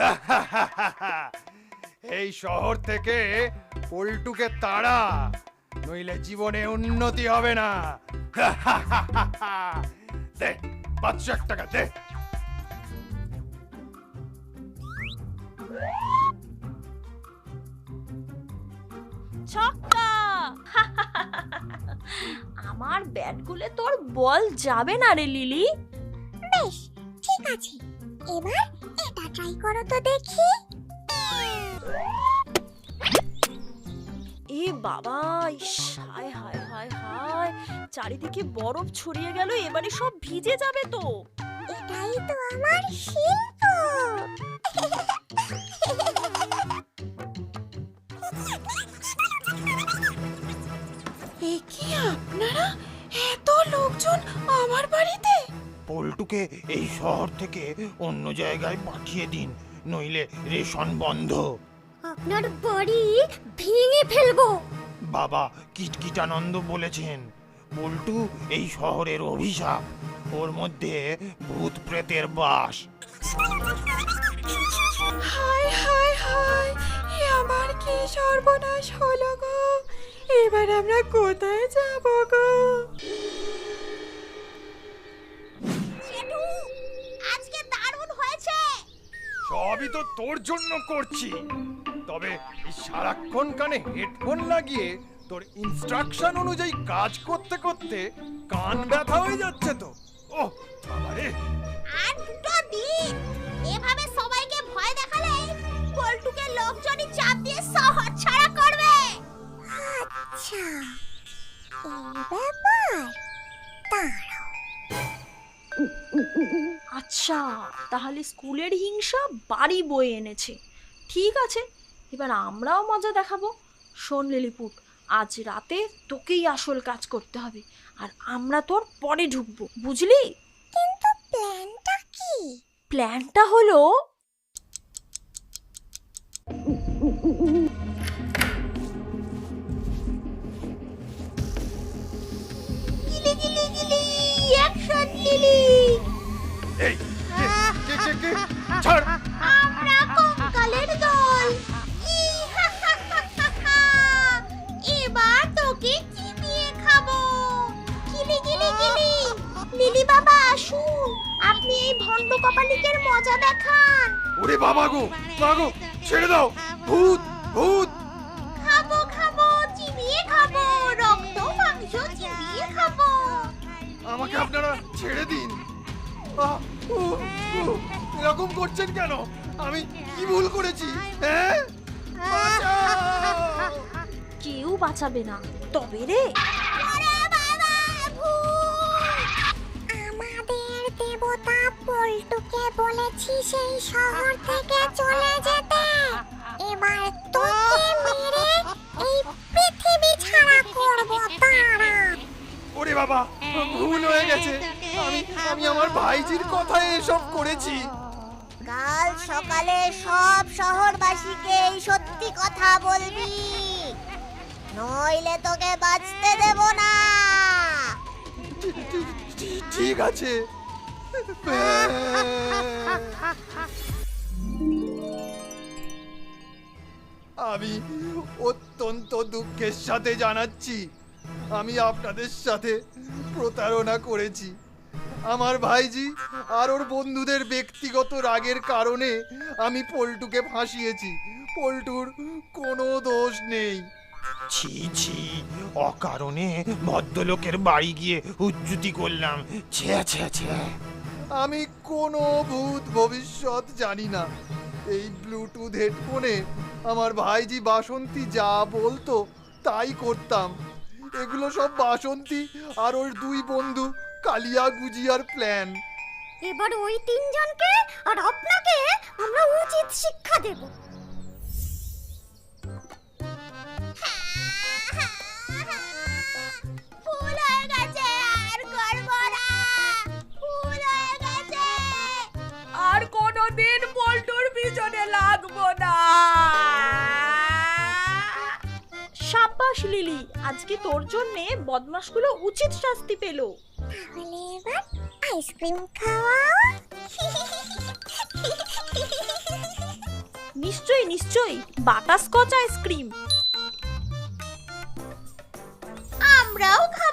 এই শহর থেকে পল্টুকে তাড়া নইলে জীবনে উন্নতি হবে না। দে পাঁচশো এক টাকা দে। ছক্কা! আমার ব্যাটগুলো তোর বল যাবে না রে লিলি। বেশ ঠিক আছে। এবার এটা ট্রাই করো তো দেখি। এ বাবা ইস, হায় হায় হায় হায়। চারিদিকে বরফ ছড়িয়ে গেল এবারে সব ভিজে যাবে তো। এটাই তো আমার শিল্প। এ কি আপনারা? এত লোকজন আমার বাড়িতে? পল্টুকে এই শহর থেকে অন্য জায়গায় পাঠিয়ে দিন নইলে রেশন বন্ধ। আপনার বাড়ি ভেঙে ফেলব। বাবা কিটকিটানন্দ বলেছেন পল্টু এই শহরের অভিশাপ ওর মধ্যে ভূত প্রেতের বাস। হায় হায় হায় এ আমার কি সর্বনাশ হলো গো? এবার আমরা কোথায় যাব গো? সবই তো তোর জন্য করছি। তবে সারাক্ষণ কানে হেডফোন লাগিয়ে তোর ইনস্ট্রাকশন অনুযায়ী কাজ করতে করতে কান ব্যথা হয়ে যাচ্ছে তো। ও বাবারে। আর দুটো দিন। এভাবে সবাইকে ভয় দেখালে পল্টুকে লোকজনই চাপ আচ্ছা তাহলে স্কুলের হিংসা বাড়ি বয়ে এনেছে। ঠিক আছে এবার আমরাও মজা দেখাবো। শোন লিলিপুট আজ রাতে তোকেই আসল কাজ করতে হবে আর আমরা তোর পরে ঢুকবো বুঝলি? কিন্তু প্ল্যানটা কি? প্ল্যানটা হলো গিলি কে? ছাড়। আমরা কঙ্কালের দল। এবার তোকে চিবিয়ে খাব। গিলি গিলি গিলি। লিলি বাবা আসুন। আপনি এই ভণ্ড কপালিকের মজা দেখান। ওরে বাবা গো মা গো ছেড়ে দাও। ভূত ভূত। খাব খাব চিবিয়ে খাব। রক্ত মাংস চিবিয়ে খাব। আমাকে আপনারা ছেড়ে দিন। আহ, উহ, উহ, এরকম করছেন কেন? আমি কি ভুল করেছি? হ্যাঁ? কেউ বাঁচাবে না। তবে রে! আমাদের দেবতা পল্টুকে বলেছি সেই শহর থেকে চলে যেতে। এবার তোকে মেরে এই পৃথিবী ছাড়া করব তারা। ওরে বাবা ভুল হয়ে গেছে। আমি আমি আমার ভাইজির কথায় এসব করেছি। কাল সকালে সব শহরবাসীকে এই সত্যি কথা বলবি। নইলে তোকে বাঁচতে দেব না। ঠিক- আছে। আমি অত্যন্ত দুঃখের সাথে জানাচ্ছি। আমি আপনাদের সাথে প্রতারণা করেছি। আমার ভাইজি আর ওর বন্ধুদের ব্যক্তিগত রাগের কারণে আমি পল্টুকে ফাঁসিয়েছি। পল্টুর কোনো দোষ নেই। ছি ছি অকারণে ভদ্রলোকের বাড়ি গিয়ে উজ্জুতি করলাম। ছে ছে ছে। আমি কোনো ভূত ভবিষ্যৎ জানি না। এই ব্লুটুথ হেডফোনে আমার ভাইজি বাসন্তী যা বলতো তাই করতাম। এগুলো সব বাসন্তী আর ওর দুই বন্ধু কালিয়া গুজিয়ার প্ল্যান। এবার ওই তিনজনকে আর আপনাকে আমরা উচিত শিক্ষা দেব। আর কোনোদিন পল্টুর পিছনে লাগবো না। সাব্বাস লিলি আজকে তোর জন্যে বদমাশগুলো উচিত শাস্তি পেল। তাহলে এবার আইসক্রিম খাওয়া নিশ্চয়ই নিশ্চয়ই। বাটাস্কচ আইসক্রিম আমরাও খাব।